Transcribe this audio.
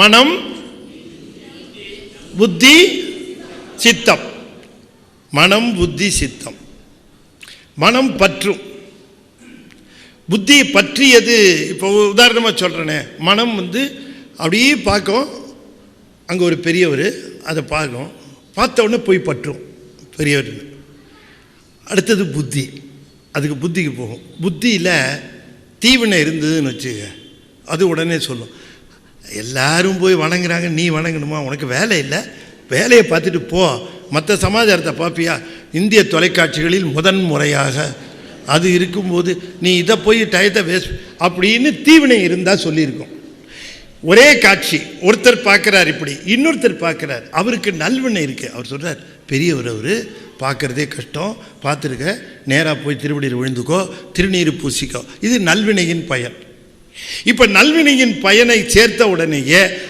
மனம் புத்தி சித்தம். மனம் புத்தி சித்தம். மனம் பற்றும். புத்தி பற்றியது இப்போ உதாரணமாக சொல்கிறேனே மனம் வந்து அப்படியே பார்க்கும். அங்கே ஒரு பெரியவர் அதை பார்க்கும். பார்த்த உடனே போய் பற்றும். பெரியவர். அடுத்தது புத்தி. அதுக்கு புத்திக்கு போகும். புத்தியில் தீவினை இருந்ததுன்னு வச்சுக்க அது உடனே சொல்லும். எல்லாரும் போய் வணங்குறாங்க நீ வணங்கணுமா? உனக்கு வேலை இல்லை. வேலையை பார்த்துட்டு போ. மற்ற சமாச்சாரத்தை பார்ப்பியா? இந்திய தொலைக்காட்சிகளில் முதன் முறையாக அது இருக்கும்போது நீ இதை போய் டயத்தை வேஸ்ட் அப்படின்னு தீவினை இருந்தால் சொல்லியிருக்கோம். ஒரே காட்சி ஒருத்தர் பார்க்குறார் இப்படி இன்னொருத்தர் பார்க்குறார். அவருக்கு நல்வினை இருக்குது அவர் சொல்கிறார் பெரியவர் அவர் பார்க்குறதே கஷ்டம். பார்த்துருக்க நேராக போய் திருவடியில் விழுந்துக்கோ திருநீர் பூசிக்கோ. இது நல்வினையின் பயன். இப்போ நல்வினையின் பயனை சேர்த்த உடனேயே